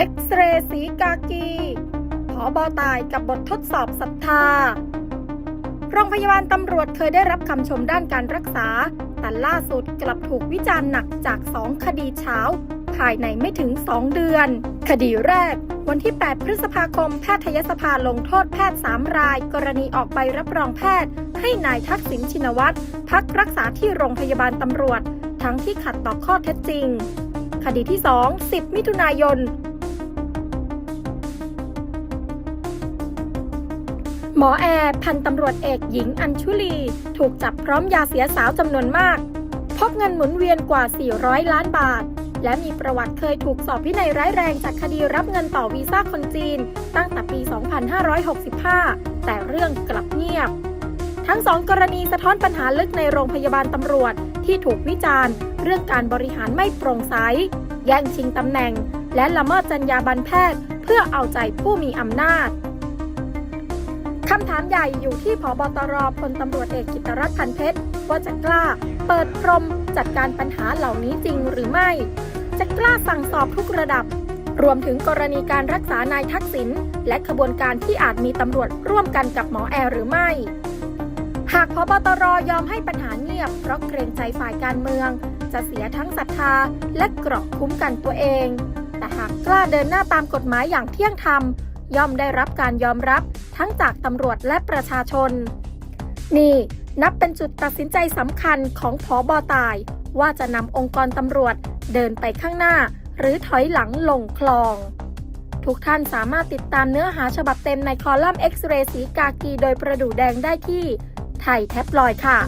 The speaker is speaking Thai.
เอ็กซเรย์สีกากีผอบอตายกับบททดสอบศรัทธา โรงพยาบาลตำรวจเคยได้รับคำชมด้านการรักษา แต่ล่าสุดกลับถูกวิจารณ์หนักจาก2คดีเช้า ภายในไม่ถึง 2 เดือน คดีแรก วันที่ 8 พฤษภาคม แพทยสภาลงโทษแพทย์ 3 ราย กรณีออกใบรับรองแพทย์ ให้นายทักษิณชินวัตรพักรักษาที่โรงพยาบาลตำรวจ ทั้งที่ขัดต่อข้อเท็จจริงคดีที่ 2 10 มิถุนายน หมอแอร์พันตำรวจเอกหญิงอัญชุลี ถูกจับพร้อมยาเสียสาวจำนวนมาก พบเงินหมุนเวียนกว่า 400 ล้านบาท และมีประวัติเคยถูกสอบวินัยร้ายแรงจากคดีรับเงินต่อวีซ่าคนจีน ตั้งแต่ปี 2565 แต่เรื่องกลับเงียบ ทั้งสองกรณีสะท้อนปัญหาลึกในโรงพยาบาลตำรวจที่ถูกวิจารณ์ เรื่องการบริหารไม่โปร่งใส แย่งชิงตำแหน่ง และละเมิดจรรยาบรรณแพทย์ เพื่อเอาใจผู้มีอำนาจ คำถามใหญ่อยู่ที่ผบตรพลตำรวจเอกกิตรัตน์พันเพชร ว่าจะกล้า เปิดพรมจัดการปัญหาเหล่านี้จริงหรือไม่ จะกล้าสั่งสอบทุกระดับ รวมถึงกรณีการรักษานายทักษิณและขบวนการที่อาจมีตำรวจร่วมกันกับหมอแอร์หรือไม่ หากพบตรยอมให้ปัญหาเงียบ เพราะเกรงใจฝ่ายการเมือง จะเสียทั้งศรัทธาและเกราะคุ้มกันตัวเอง แต่หากกล้าเดินหน้าตามกฎหมายอย่างเที่ยงธรรม ย่อมได้รับการยอมรับทั้งจากตำรวจและประชาชน นี่นับเป็นจุดตัดสินใจสำคัญของผอบอตาย ว่าจะนำองค์กรตำรวจเดินไปข้างหน้า หรือถอยหลังลงคลอง ทุกท่านสามารถติดตามเนื้อหาฉบับเต็มในคอลัมน์เอ็กซเรย์สีกากีโดยประดู่แดงได้ที่ไทยแท็บลอยด์ค่ะ